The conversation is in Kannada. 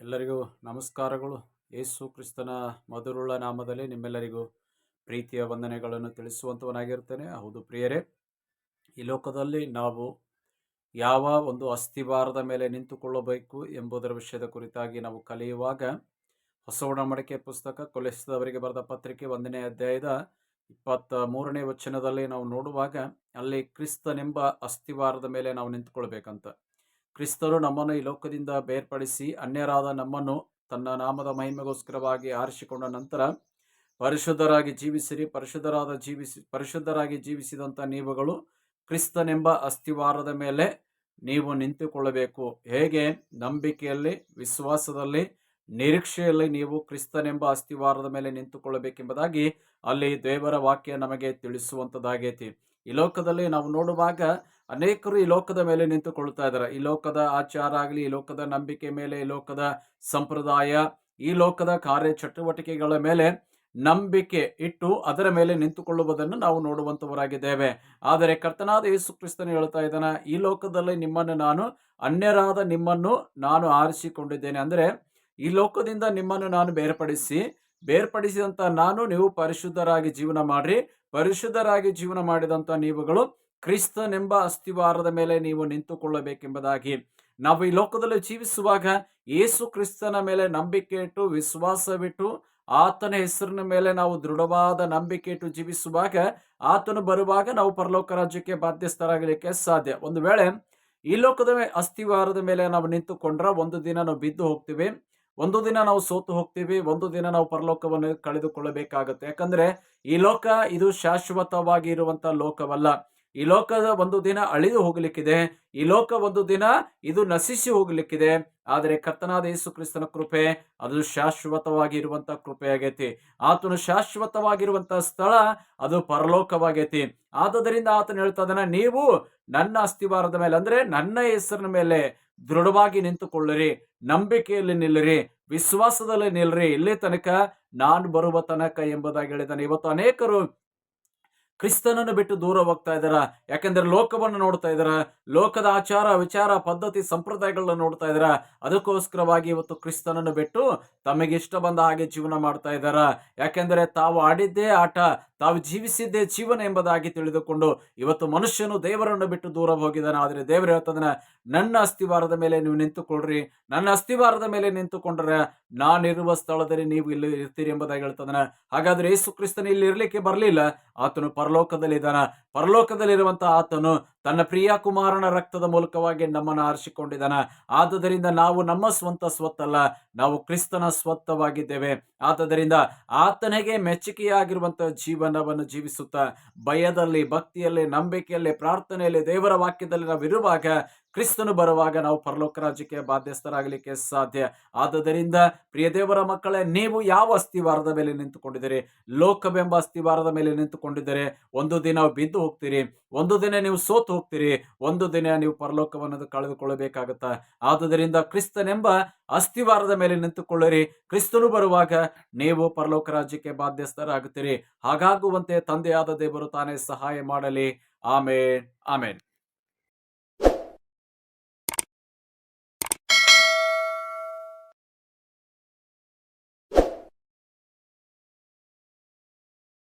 ಎಲ್ಲರಿಗೂ ನಮಸ್ಕಾರಗಳು. ಯೇಸು ಕ್ರಿಸ್ತನ ಮಧುರುಳ್ಳ ನಾಮದಲ್ಲಿ ನಿಮ್ಮೆಲ್ಲರಿಗೂ ಪ್ರೀತಿಯ ವಂದನೆಗಳನ್ನು ತಿಳಿಸುವಂಥವನಾಗಿರ್ತೇನೆ ಹೌದು ಪ್ರಿಯರೇ, ಈ ಲೋಕದಲ್ಲಿ ನಾವು ಯಾವ ಒಂದು ಅಸ್ಥಿವಾರದ ಮೇಲೆ ನಿಂತುಕೊಳ್ಳಬೇಕು ಎಂಬುದರ ವಿಷಯದ ಕುರಿತಾಗಿ ನಾವು ಕಲಿಯುವಾಗ ಹೊಸ ಒಡಂಬಡಿಕೆ ಪುಸ್ತಕ ಕೊಲೆಸಿದವರಿಗೆ ಬರೆದ ಪತ್ರಿಕೆ ಒಂದನೇ ಅಧ್ಯಾಯದ ಇಪ್ಪತ್ತ ಮೂರನೇ ವಚನದಲ್ಲಿ ನಾವು ನೋಡುವಾಗ ಅಲ್ಲಿ ಕ್ರಿಸ್ತನೆಂಬ ಅಸ್ಥಿವಾರದ ಮೇಲೆ ನಾವು ನಿಂತುಕೊಳ್ಬೇಕಂತ. ಕ್ರಿಸ್ತರು ನಮ್ಮನ್ನು ಈ ಲೋಕದಿಂದ ಬೇರ್ಪಡಿಸಿ ಅನ್ಯರಾದ ನಮ್ಮನ್ನು ತನ್ನ ನಾಮದ ಮಹಿಮೆಗೋಸ್ಕರವಾಗಿ ಆರಿಸಿಕೊಂಡ ನಂತರ ಪರಿಶುದ್ಧರಾಗಿ ಜೀವಿಸಿರಿ, ಪರಿಶುದ್ಧರಾದ ಜೀವಿಸಿ, ಪರಿಶುದ್ಧರಾಗಿ ಜೀವಿಸಿದಂಥ ನೀವುಗಳು ಕ್ರಿಸ್ತನೆಂಬ ಅಸ್ಥಿವಾರದ ಮೇಲೆ ನೀವು ನಿಂತುಕೊಳ್ಳಬೇಕು. ಹೇಗೆ? ನಂಬಿಕೆಯಲ್ಲಿ, ವಿಶ್ವಾಸದಲ್ಲಿ, ನಿರೀಕ್ಷೆಯಲ್ಲಿ ನೀವು ಕ್ರಿಸ್ತನೆಂಬ ಅಸ್ಥಿವಾರದ ಮೇಲೆ ನಿಂತುಕೊಳ್ಳಬೇಕೆಂಬುದಾಗಿ ಅಲ್ಲಿ ದೇವರ ವಾಕ್ಯ ನಮಗೆ ತಿಳಿಸುವಂಥದ್ದಾಗೈತಿ. ಈ ಲೋಕದಲ್ಲಿ ನಾವು ನೋಡುವಾಗ ಅನೇಕರು ಈ ಲೋಕದ ಮೇಲೆ ನಿಂತುಕೊಳ್ತಾ ಇದ್ದಾರೆ. ಈ ಲೋಕದ ಆಚಾರ ಆಗಲಿ, ಈ ಲೋಕದ ನಂಬಿಕೆ ಮೇಲೆ, ಈ ಲೋಕದ ಸಂಪ್ರದಾಯ, ಈ ಲೋಕದ ಕಾರ್ಯ ಚಟುವಟಿಕೆಗಳ ಮೇಲೆ ನಂಬಿಕೆ ಇಟ್ಟು ಅದರ ಮೇಲೆ ನಿಂತುಕೊಳ್ಳುವುದನ್ನು ನಾವು ನೋಡುವಂತವರಾಗಿದ್ದೇವೆ. ಆದರೆ ಕರ್ತನಾದ ಯೇಸು ಕ್ರಿಸ್ತನು ಹೇಳ್ತಾ ಇದ್ದಾನೆ, ಈ ಲೋಕದಲ್ಲಿ ನಿಮ್ಮನ್ನು ನಾನು, ಅನ್ಯರಾದ ನಿಮ್ಮನ್ನು ನಾನು ಆರಿಸಿಕೊಂಡಿದ್ದೇನೆ. ಅಂದರೆ, ಈ ಲೋಕದಿಂದ ನಿಮ್ಮನ್ನು ನಾನು ಬೇರ್ಪಡಿಸಿ, ಬೇರ್ಪಡಿಸಿದಂಥ ನಾನು ನೀವು ಪರಿಶುದ್ಧರಾಗಿ ಜೀವನ ಮಾಡಿರಿ, ಪರಿಶುದ್ಧರಾಗಿ ಜೀವನ ಮಾಡಿದಂಥ ನೀವುಗಳು ಕ್ರಿಸ್ತನೆಂಬ ಅಸ್ಥಿವಾರದ ಮೇಲೆ ನೀವು ನಿಂತುಕೊಳ್ಳಬೇಕೆಂಬುದಾಗಿ ನಾವು ಈ ಲೋಕದಲ್ಲಿ ಜೀವಿಸುವಾಗ ಯೇಸು ಕ್ರಿಸ್ತನ ಮೇಲೆ ನಂಬಿಕೆ ಇಟ್ಟು, ವಿಶ್ವಾಸವಿಟ್ಟು, ಆತನ ಹೆಸರಿನ ಮೇಲೆ ನಾವು ದೃಢವಾದ ನಂಬಿಕೆ ಇಟ್ಟು ಜೀವಿಸುವಾಗ ಆತನು ಬರುವಾಗ ನಾವು ಪರಲೋಕ ರಾಜ್ಯಕ್ಕೆ ಬಾಧ್ಯಸ್ಥರಾಗಲಿಕ್ಕೆ ಸಾಧ್ಯ. ಒಂದು ವೇಳೆ ಈ ಲೋಕದ ಅಸ್ಥಿವಾರದ ಮೇಲೆ ನಾವು ನಿಂತುಕೊಂಡ್ರೆ ಒಂದು ದಿನ ನಾವು ಬಿದ್ದು ಹೋಗ್ತೀವಿ, ಒಂದು ದಿನ ನಾವು ಸೋತು ಹೋಗ್ತೀವಿ, ಒಂದು ದಿನ ನಾವು ಪರಲೋಕವನ್ನು ಕಳೆದುಕೊಳ್ಳಬೇಕಾಗುತ್ತೆ. ಯಾಕಂದ್ರೆ ಈ ಲೋಕ ಇದು ಶಾಶ್ವತವಾಗಿ ಇರುವಂತಹ ಲೋಕವಲ್ಲ. ಈ ಲೋಕದ ಒಂದು ದಿನ ಅಳಿದು ಹೋಗಲಿಕ್ಕಿದೆ. ಈ ಲೋಕ ಒಂದು ದಿನ ಇದು ನಶಿಸಿ ಹೋಗಲಿಕ್ಕಿದೆ. ಆದರೆ ಕರ್ತನಾದ ಯೇಸು ಕ್ರಿಸ್ತನ ಕೃಪೆ ಅದು ಶಾಶ್ವತವಾಗಿ ಇರುವಂತಹ ಕೃಪೆ ಆಗೈತಿ ಆತನು ಶಾಶ್ವತವಾಗಿರುವಂತಹ ಸ್ಥಳ ಅದು ಪರಲೋಕವಾಗೈತಿ. ಆದುದರಿಂದ ಆತನು ಹೇಳ್ತಾ ನೀವು ನನ್ನ ಅಸ್ಥಿವಾರದ ಮೇಲೆ, ಅಂದ್ರೆ ನನ್ನ ಹೆಸರಿನ ಮೇಲೆ ದೃಢವಾಗಿ ನಿಂತುಕೊಳ್ಳಿರಿ. ನಂಬಿಕೆಯಲ್ಲಿ ನಿಲ್ಲರಿ. ವಿಶ್ವಾಸದಲ್ಲಿ ನಿಲ್ಲರಿ. ಇಲ್ಲಿ ತನಕ ನಾನು ಬರುವ ತನಕ ಎಂಬುದಾಗಿ ಹೇಳಿದಾನೆ ಇವತ್ತು ಅನೇಕರು ಕ್ರಿಸ್ತನನ್ನು ಬಿಟ್ಟು ದೂರ ಹೋಗ್ತಾ ಇದ್ದಾರ? ಯಾಕೆಂದ್ರೆ ಲೋಕವನ್ನು ನೋಡ್ತಾ ಇದಾರ ಲೋಕದ ಆಚಾರ, ವಿಚಾರ, ಪದ್ಧತಿ, ಸಂಪ್ರದಾಯಗಳನ್ನ ನೋಡ್ತಾ ಇದ್ದಾರ? ಅದಕ್ಕೋಸ್ಕರವಾಗಿ ಇವತ್ತು ಕ್ರಿಸ್ತನನ್ನು ಬಿಟ್ಟು ತಮಗೆ ಇಷ್ಟ ಬಂದ ಹಾಗೆ ಜೀವನ ಮಾಡ್ತಾ ಇದ್ದಾರ? ಯಾಕೆಂದ್ರೆ ತಾವು ಆಡಿದ್ದೇ ಆಟ ತಾವು ಜೀವಿಸಿದ್ದೇ ಜೀವನ ಎಂಬುದಾಗಿ ತಿಳಿದುಕೊಂಡು ಇವತ್ತು ಮನುಷ್ಯನು ದೇವರನ್ನು ಬಿಟ್ಟು ದೂರ ಹೋಗಿದ್ದಾನೆ. ಆದರೆ ದೇವರು ಹೇಳ್ತದನ ನನ್ನ ಅಸ್ಥಿವಾರದ ಮೇಲೆ ನೀವು ನಿಂತುಕೊಳ್ರಿ ನನ್ನ ಅಸ್ಥಿವಾರದ ಮೇಲೆ ನಿಂತುಕೊಂಡ್ರೆ ನಾನಿರುವ ಸ್ಥಳದಲ್ಲಿ ನೀವು ಇಲ್ಲಿ ಇರ್ತೀರಿ ಎಂಬುದಾಗಿ ಹೇಳ್ತದನ ಹಾಗಾದ್ರೆ ಯೇಸು ಕ್ರಿಸ್ತನ ಇಲ್ಲಿ ಇರಲಿಕ್ಕೆ ಬರಲಿಲ್ಲ. ಆತನು ಪರಲೋಕದಲ್ಲಿ ಇದ್ದಾನ ಪರಲೋಕದಲ್ಲಿರುವಂತಹ ಆತನು ತನ್ನ ಪ್ರಿಯ ಕುಮಾರನ ರಕ್ತದ ಮೂಲಕವಾಗಿ ನಮ್ಮನ್ನು ಆರಿಸಿಕೊಂಡಿದ್ದಾನೆ. ಆದುದರಿಂದ ನಾವು ನಮ್ಮ ಸ್ವಂತ ಸ್ವತ್ತಲ್ಲ, ನಾವು ಕ್ರಿಸ್ತನ ಸ್ವತ್ತವಾಗಿದ್ದೇವೆ. ಆದುದರಿಂದ ಆತನಿಗೆ ಮೆಚ್ಚುಗೆಯಾಗಿರುವಂತಹ ಜೀವನವನ್ನು ಜೀವಿಸುತ್ತಾ, ಭಯದಲ್ಲಿ, ಭಕ್ತಿಯಲ್ಲಿ, ನಂಬಿಕೆಯಲ್ಲಿ, ಪ್ರಾರ್ಥನೆಯಲ್ಲಿ ದೇವರ ವಾಕ್ಯದಲ್ಲಿ ನಾವು ಇರುವಾಗ ಕ್ರಿಸ್ತನು ಬರುವಾಗ ನಾವು ಪರಲೋಕ ರಾಜ್ಯಕ್ಕೆ ಬಾಧ್ಯಸ್ಥರಾಗಲಿಕ್ಕೆ ಸಾಧ್ಯ. ಆದುದರಿಂದ ಪ್ರಿಯ ದೇವರ ಮಕ್ಕಳೇ, ನೀವು ಯಾವ ಅಸ್ಥಿವಾರದ ಮೇಲೆ ನಿಂತುಕೊಂಡಿದ್ದೀರಿ? ಲೋಕವೆಂಬ ಅಸ್ಥಿವಾರದ ಮೇಲೆ ನಿಂತುಕೊಂಡಿದ್ದರೆ ಒಂದು ದಿನ ಬಿದ್ದು ಹೋಗ್ತೀರಿ, ಒಂದು ದಿನ ನೀವು ಸೋತು ಹೋಗ್ತೀರಿ, ಒಂದು ದಿನ ನೀವು ಪರಲೋಕವನ್ನು ಕಳೆದುಕೊಳ್ಳಬೇಕಾಗುತ್ತಾ? ಆದುದರಿಂದ ಕ್ರಿಸ್ತನೆಂಬ ಅಸ್ಥಿವಾರದ ಮೇಲೆ ನಿಂತುಕೊಳ್ಳಿರಿ. ಕ್ರಿಸ್ತನು ಬರುವಾಗ ನೀವು ಪರಲೋಕ ರಾಜ್ಯಕ್ಕೆ ಬಾಧ್ಯಸ್ಥರಾಗುತ್ತೀರಿ. ಹಾಗಾಗುವಂತೆ ತಂದೆಯಾದ ದೇವರು ತಾನೇ ಸಹಾಯ ಮಾಡಲಿ. ಆಮೇನ್ ಆಮೇನ್.